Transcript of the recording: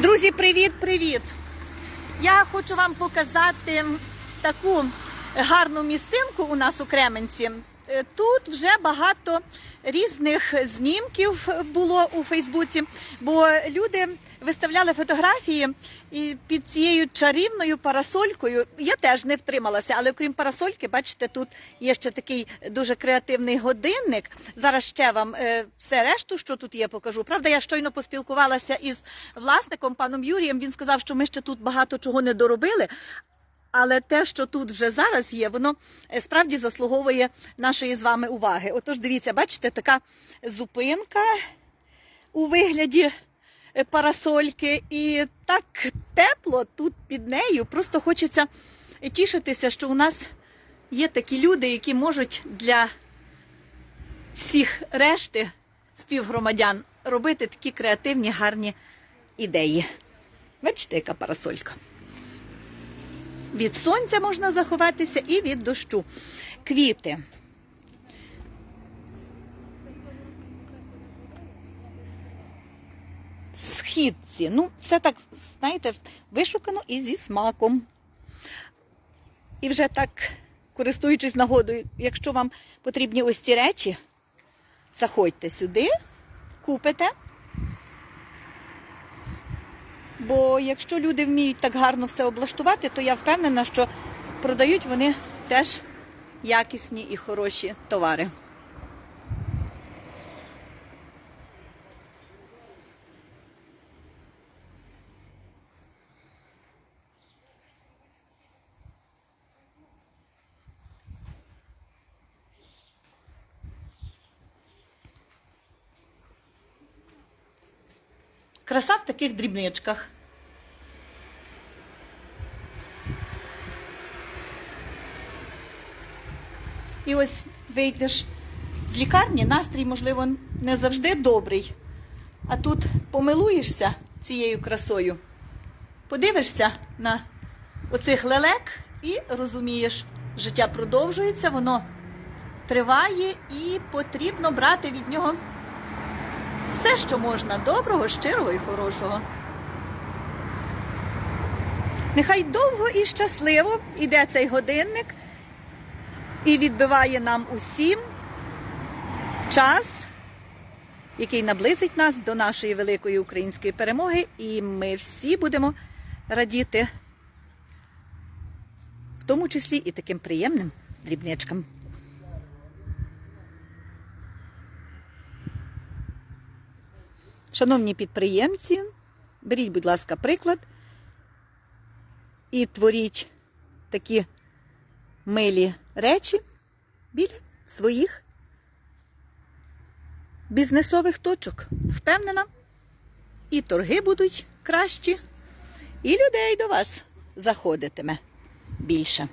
Друзі, привіт-привіт! Я хочу вам показати таку гарну місцинку у нас у Кременці. Е, Тут вже багато різних знімків було у Фейсбуці, бо люди виставляли фотографії і під цією чарівною парасолькою. Я теж не втрималася, але окрім парасольки, бачите, тут є ще такий дуже креативний годинник. Зараз ще вам е, все решту, що тут є, покажу. Правда, я щойно поспілкувалася із власником паном Юрієм. Він сказав, що ми ще тут багато чого не доробили. Але те, що тут вже зараз є, воно е, справді заслуговує нашої з вами уваги. Отож, дивіться, бачите, така зупинка у вигляді е, парасольки, і так тепло тут під нею. Просто хочеться тішитися, що у нас є такі люди, які можуть для всіх решти співгромадян робити такі креативні, гарні ідеї. Бачите, яка парасолька. Від сонця можна заховатися і від дощу. Квіти. Східці. Ну, все так, знаєте, вишукано і зі смаком. І вже так, користуючись нагодою, якщо вам потрібні ось ці речі, заходьте сюди, купите. Бо якщо люди вміють так гарно все облаштувати, то я впевнена, що продають вони теж якісні і хороші товари. Краса в таких дрібничках. І ось вийдеш з лікарні, настрій, можливо, не завжди добрий. А тут помилуєшся цією красою, подивишся на оцих лелек і розумієш, життя продовжується, воно триває і потрібно брати від нього все, що можна, доброго, щирого і хорошого. Нехай довго і щасливо йде цей годинник і відбиває нам усім час, який наблизить нас до нашої великої української перемоги, і ми всі будемо радіти, в тому числі і таким приємним дрібничкам. Шановні підприємці, беріть, будь ласка, приклад і творіть такі милі речі біля своїх бізнесових точок. Впевнена, і торги будуть кращі, і людей до вас заходитиме більше.